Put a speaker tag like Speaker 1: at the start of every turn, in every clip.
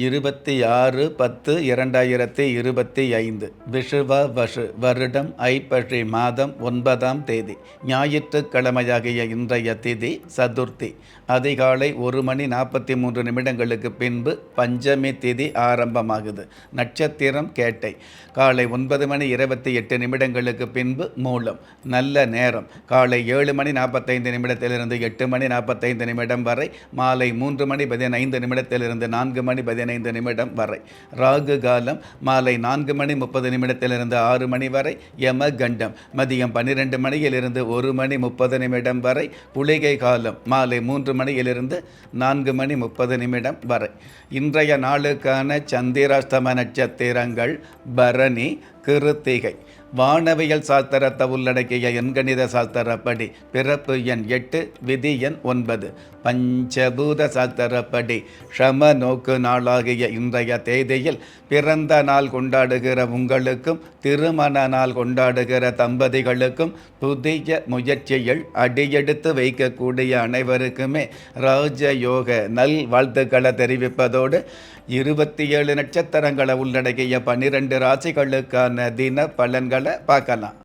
Speaker 1: இருபத்தி ஆறு பத்து இரண்டாயிரத்தி இருபத்தி ஐந்து. விஷுவ வஷு வருடம் ஐப்பழி மாதம் ஒன்பதாம் தேதி. ஞாயிற்றுக்கிழமையாகிய இன்றைய திதி சதுர்த்தி. அதிகாலை ஒரு மணி நாற்பத்தி மூன்று நிமிடங்களுக்கு பின்பு பஞ்சமி திதி ஆரம்பமாகுது. நட்சத்திரம் கேட்டை. காலை ஒன்பது மணி இருபத்தி எட்டு நிமிடங்களுக்கு பின்பு மூலம். நல்ல நேரம். காலை ஏழு மணி நாற்பத்தைந்து நிமிடத்திலிருந்து எட்டு மணி நாற்பத்தைந்து நிமிடம் வரை. மாலை மூன்று மணி பதினைந்து நிமிடத்திலிருந்து நான்கு மணி பதினைந்து நிமிடம் வரை. ராகு காலம் மாலை நான்கு மணி முப்பது நிமிடத்திலிருந்து ஆறு மணி வரை. யம கண்டம் மதியம் பன்னிரெண்டு மணியிலிருந்து ஒரு மணி முப்பது நிமிடம் வரை. குளிகை காலம் மாலை மூன்று மணியிலிருந்து நான்கு மணி முப்பது நிமிடம் வரை. இன்றைய நாளுக்கான சந்திராஷ்டம நட்சத்திரங்கள் பரணி கிருத்திகை. வானவியல் சாஸ்திரத்தை உள்ளடக்கிய எண்கணித சாஸ்திரப்படி பிறப்பு எண் எட்டு விதி எண் ஒன்பது. பஞ்சபூத சாஸ்திரப்படி ஷம நோக்கு நாளாகிய இன்றைய தேதியில் பிறந்த நாள் கொண்டாடுகிற உங்களுக்கும் திருமண நாள் கொண்டாடுகிற தம்பதிகளுக்கும் புதிய முயற்சிகள் அடியெடுத்து வைக்கக்கூடிய அனைவருக்குமே ராஜயோக நல் வாழ்த்துக்களை தெரிவிப்பதோடு இருபத்தி ஏழு நட்சத்திரங்களை உள்ளடக்கிய பன்னிரெண்டு ராசிகளுக்கான தின பலன்களை பார்க்கலாம்.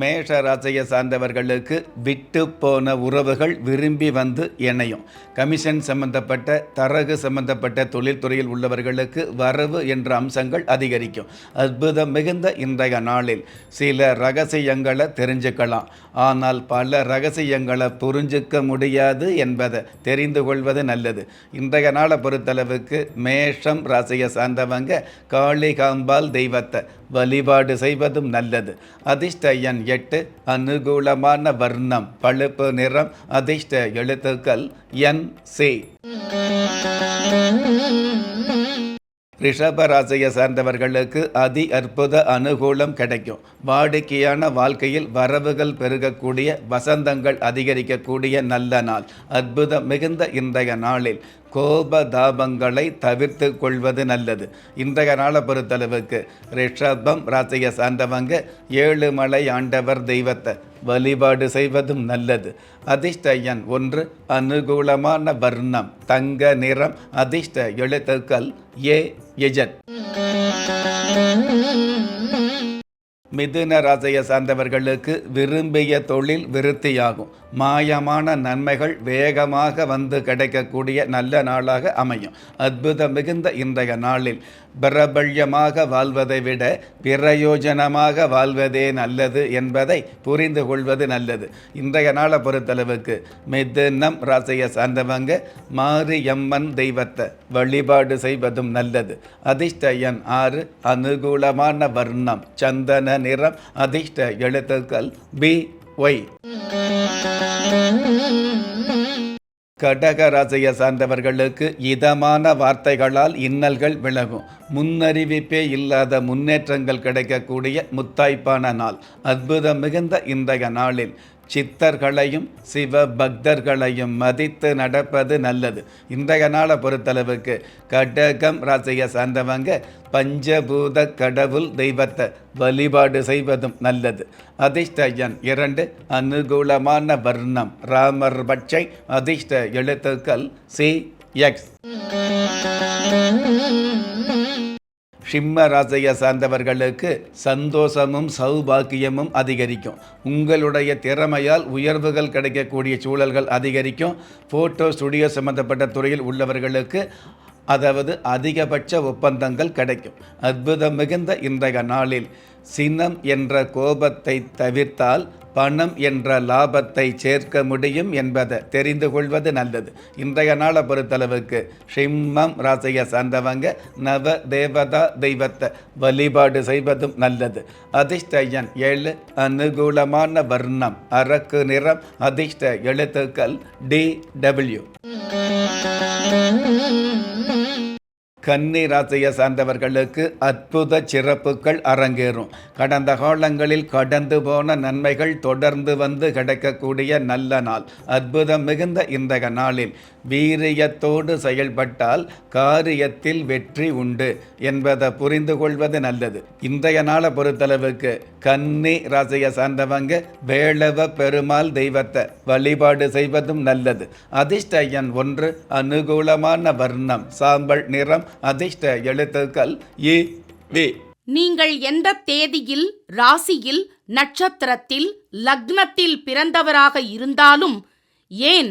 Speaker 1: மேஷ ராசியை சார்ந்தவர்களுக்கு விட்டு போன உறவுகள் விரும்பி வந்து இணையும் கமிஷன் சம்பந்தப்பட்ட தரகு சம்பந்தப்பட்ட தொழில்துறையில் உள்ளவர்களுக்கு வரவு என்ற அம்சங்கள் அதிகரிக்கும். அற்புதம் மிகுந்த இன்றைய நாளில். சில ரகசியங்களை தெரிஞ்சுக்கலாம். ஆனால் பல ரகசியங்களை புரிஞ்சுக்க முடியாது என்பதை தெரிந்து கொள்வது நல்லது. இன்றைய நாளை பொறுத்தளவுக்கு மேஷம் ராசியை சார்ந்தவங்க காளிகாம்பால் தெய்வத்தை வழிபாடு செய்வதும் நல்லது. அதிர்ஷ்ட எண் எட்டு அனுகூலமான வர்ணம் பழுப்பு நிறம் அதிர்ஷ்ட எழுத்துக்கள் என் சி. ரிஷபராசியை சார்ந்தவர்களுக்கு அதி அற்புத அனுகூலம் கிடைக்கும். வாடிக்கையான வாழ்க்கையில் வரவுகள் பெருகக்கூடிய வசந்தங்கள் அதிகரிக்கக்கூடிய நல்ல நாள். அற்புதம் மிகுந்த இன்றைய நாளில். கோப தாபங்களை தவிர்த்து கொள்வது நல்லது. இன்றைய நாளை பொறுத்தளவுக்கு ரிஷபம் ராசியை சார்ந்தவங்க ஏழு மலை ஆண்டவர் தெய்வத்தை வழிபாடு செய்வதும் நல்லது. அதிர்ஷ்ட எண் ஒன்று அனுகூலமான வர்ணம் தங்க நிறம் அதிர்ஷ்ட எழுத்துக்கள் ஏ எஜன் மிதுன ராசியை சார்ந்தவர்களுக்கு விரும்பிய தொழில் விருத்தியாகும். மாயமான நன்மைகள் வேகமாக வந்து கிடைக்கக்கூடிய நல்ல நாளாக அமையும். அற்புதம் மிகுந்த இன்றைய நாளில் பிரபல்யமாக வாழ்வதை விட பிரயோஜனமாக வாழ்வதே நல்லது என்பதை புரிந்து கொள்வது நல்லது. இன்றைய நாளை பொறுத்தளவுக்கு மிதுனம் ராசியை சார்ந்தவங்க மாரியம்மன் தெய்வத்தை வழிபாடு செய்வதும் நல்லது. அதிர்ஷ்ட எண் ஆறு அனுகூலமான வர்ணம் சந்தன நிறம் அதிர்ஷ்ட எழுத்துக்கள் பி ஒய். கடக ராசியை சார்ந்தவர்களுக்கு இதமான வார்த்தைகளால் இன்னல்கள் விலகும். முன்னறிவிப்பே இல்லாத முன்னேற்றங்கள் கிடைக்கக்கூடிய முத்தாய்ப்பான நாள். அற்புதம் மிகுந்த இன்றைய நாளில். சித்தர்களையும் சிவ பக்தர்களையும் மதித்து நடப்பது நல்லது. இன்றைய நாளை பொறுத்தளவுக்கு கடகம் ராசியை சார்ந்தவங்க பஞ்சபூத கடவுள் தெய்வத்தை வழிபாடு செய்வதும் நல்லது. அதிர்ஷ்ட எண் இரண்டு அனுகூலமான வர்ணம். ராமர் பட்சை அதிர்ஷ்ட எழுத்துக்கள் சி எக்ஸ். சிம்ம ராசியை சார்ந்தவர்களுக்கு சந்தோஷமும் சௌபாக்கியமும் அதிகரிக்கும். உங்களுடைய திறமையால் உயர்வுகள் கிடைக்கக்கூடிய சூழல்கள் அதிகரிக்கும். ஃபோட்டோ ஸ்டுடியோ சம்பந்தப்பட்ட துறையில் உள்ளவர்களுக்கு அதாவது அதிகபட்ச ஒப்பந்தங்கள் கிடைக்கும். அற்புதம் மிகுந்த இன்றைய நாளில் சினம் என்ற கோபத்தை தவிர்த்தால் பணம் என்ற லாபத்தை சேர்க்க முடியும் என்பதை தெரிந்து கொள்வது நல்லது. இன்றைய நாளை பொறுத்தளவுக்கு சிம்மம் ராசியை சார்ந்தவங்க நவ தேவதா தெய்வத்தை வழிபாடு செய்வதும் நல்லது. அதிர்ஷ்டயன் ஏழு அனுகூலமான வர்ணம் அரக்கு நிறம் அதிர்ஷ்ட எழுத்துக்கள் டி டபிள்யூ கன்னி ராசியை சார்ந்தவர்களுக்கு அற்புத சிறப்புகள் அரங்கேறும். கடந்த காலங்களில் கடந்து போன நன்மைகள் தொடர்ந்து வந்து கிடைக்கக்கூடிய நல்ல நாள். அற்புதம் மிகுந்த இந்த நாளில். வீரியத்தோடு செயல்பட்டால் காரியத்தில் வெற்றி உண்டு என்பதை புரிந்து கொள்வது நல்லது. இன்றைய நாளை பொறுத்தளவுக்கு கன்னி ராசியை சார்ந்தவங்க வேளவ பெருமாள் தெய்வத்தை வழிபாடு செய்வதும் நல்லது. அதிர்ஷ்ட எண் ஒன்று அனுகூலமான வர்ணம் சாம்பல் நிறம் அதிர்ஷ்ட எழுத்துக்கள் இ வி.
Speaker 2: நீங்கள் எந்த தேதியில் ராசியில் நட்சத்திரத்தில் லக்னத்தில் பிறந்தவராக இருந்தாலும் ஏன்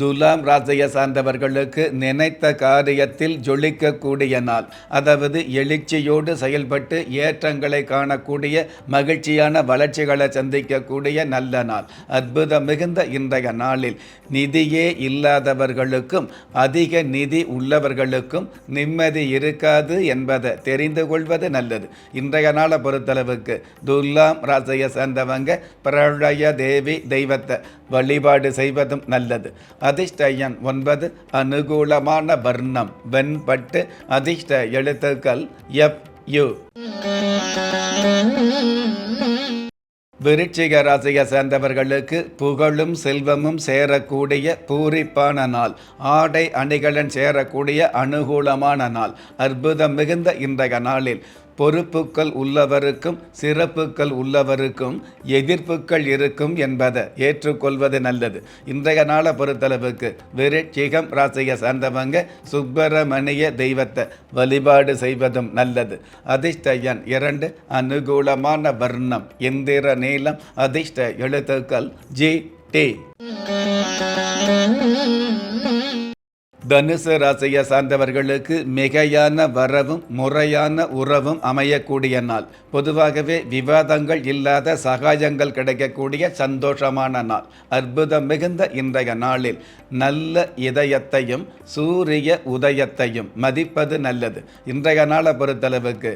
Speaker 1: துலாம் ராசியை சார்ந்தவர்களுக்கு நினைத்த காரியத்தில் ஜொலிக்கக்கூடிய நாள். அதாவது எழுச்சியோடு செயல்பட்டு ஏற்றங்களை காணக்கூடிய மகிழ்ச்சியான வளர்ச்சிகளை சந்திக்கக்கூடிய நல்ல நாள். அற்புதம் மிகுந்த இன்றைய நாளில் நிதியே இல்லாதவர்களுக்கும் அதிக நிதி உள்ளவர்களுக்கும் நிம்மதி இருக்காது என்பதை தெரிந்து கொள்வது நல்லது. இன்றைய நாளை பொறுத்தளவுக்கு துலாம் ராசியை சேர்ந்தவங்க பிரளய தேவி தெய்வத்தை வழிபாடு செய்வதும் நல்லது. அதிர்ஷ்ட எண் ஒன்பது அனுகூலமான வர்ணம். வெண்பட்டு அதிர்ஷ்ட எழுத்துக்கள் எஃப் யு. விருச்சிக ராசியை சேர்ந்தவர்களுக்கு புகழும் செல்வமும் சேரக்கூடிய பூரிப்பான நாள். ஆடை அணிகளன் சேரக்கூடிய அனுகூலமான நாள். அற்புதம் மிகுந்த இன்றைய நாளில். பொறுப்புக்கள் உள்ளவருக்கும் சிறப்புகள் உள்ளவருக்கும் எதிர்ப்புகள் இருக்கும் என்பதை ஏற்றுக்கொள்வது நல்லது. இன்றைய நாளை பொறுத்தளவுக்கு விருட்சிகம் ராசியை சார்ந்தவங்க சுப்பிரமணிய தெய்வத்தை வழிபாடு செய்வதும் நல்லது. அதிர்ஷ்டயன் இரண்டு அனுகூலமான வர்ணம் இந்திர நீளம் அதிர்ஷ்ட எழுத்துக்கள் ஜி டி. தனுசு ராசியை சார்ந்தவர்களுக்கு மிகையான வரவும் முறையான உறவும் அமையக்கூடிய நாள். பொதுவாகவே விவாதங்கள் இல்லாத சகாயங்கள் கிடைக்கக்கூடிய சந்தோஷமான நாள். அற்புதம் மிகுந்த இன்றைய நாளில் நல்ல இதயத்தையும் சூரிய உதயத்தையும் மதிப்பது நல்லது. இன்றைய நாளை பொறுத்தளவுக்கு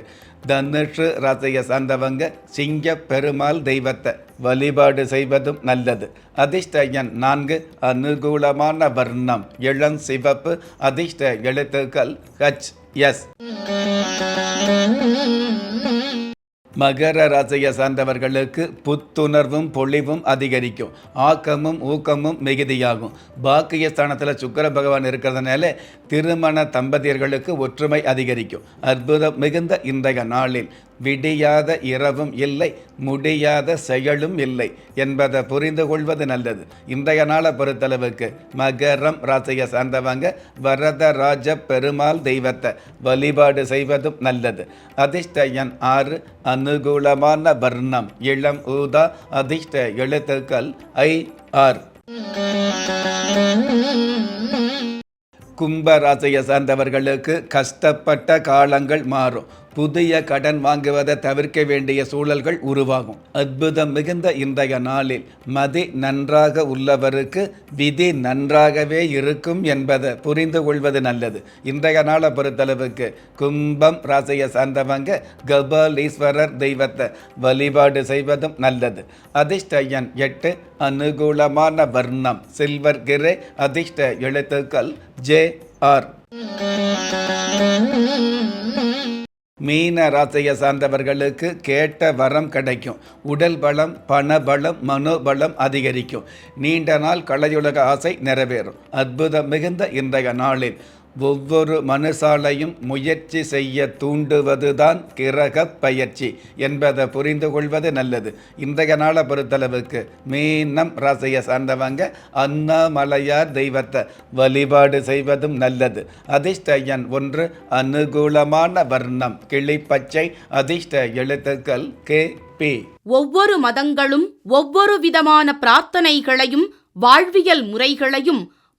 Speaker 1: தனுஷு ராசியை சார்ந்தவங்க சிங்க பெருமாள் தெய்வத்தை வழிபாடு செய்வதும் நல்லது. அதிர்ஷ்ட எண் நான்கு அனுகூலமான வர்ணம் இளம் சிவப்பு அதிர்ஷ்ட எழுத்துக்கள் ஹச் எஸ் மகர ராசியை சார்ந்தவர்களுக்கு புத்துணர்வும் பொழிவும் அதிகரிக்கும். ஆக்கமும் ஊக்கமும் மிகுதியாகும். பாக்கியஸ்தானத்தில் சுக்கர பகவான் இருக்கிறதுனால திருமண தம்பதியர்களுக்கு ஒற்றுமை அதிகரிக்கும். அற்புதம் மிகுந்த இன்றைய நாளில். விடியாத இரவும் இல்லை முடியாத செயலும் இல்லை என்பதை புரிந்து கொள்வது நல்லது. இன்றைய நாளை பொறுத்தளவுக்கு மகரம் ராசியை சார்ந்தவங்க வரதராஜ பெருமாள் தெய்வத்தை வழிபாடு செய்வதும் நல்லது. அதிர்ஷ்டயன் ஆறு அனுகூலமான வர்ணம் இளம் ஊதா அதிர்ஷ்ட எழுத்துக்கள் ஐ ஆர். கும்ப ராசியை சார்ந்தவர்களுக்கு கஷ்டப்பட்ட காலங்கள் மாறும். புதிய கடன் வாங்குவதை தவிர்க்க வேண்டிய சூழல்கள் உருவாகும். அற்புதம் மிகுந்த இன்றைய நாளில் மதி நன்றாக உள்ளவருக்கு விதி நன்றாகவே இருக்கும் என்பதை புரிந்து கொள்வது நல்லது. இன்றைய நாளை பொறுத்தளவுக்கு கும்பம் ராசியை சார்ந்தவங்க கபாலீஸ்வரர் தெய்வத்தை வழிபாடு செய்வதும் நல்லது. அதிர்ஷ்ட எண் எட்டு அனுகூலமான வர்ணம் சில்வர் கிரே அதிர்ஷ்ட எழுத்துக்கள் ஜே ஆர். மீன ராசியை சார்ந்தவர்களுக்கு கேட்ட வரம் கிடைக்கும். உடல் பலம் பண பலம் மனோபலம் அதிகரிக்கும். நீண்ட நாள் கலையுலக ஆசை நிறைவேறும். அற்புதம் மிகுந்த இன்றைய நாளில் ஒவ்வொரு மனுஷாலையும் முயற்சி செய்ய தூண்டுவதுதான் கிரக பயிற்சி என்பதை புரிந்து கொள்வது நல்லது. இன்றைய நாளை பொறுத்தளவுக்கு மீனம் ராசியை சார்ந்தவங்க அண்ணாமலையார் தெய்வத்தை வழிபாடு செய்வதும் நல்லது. அதிர்ஷ்டயன் ஒன்று அனுகூலமான வர்ணம் கிளிப்பச்சை அதிர்ஷ்ட எழுத்துக்கள் கே பி.
Speaker 2: ஒவ்வொரு மதங்களும் ஒவ்வொரு விதமான பிரார்த்தனைகளையும் வாழ்வியல் முறைகளையும்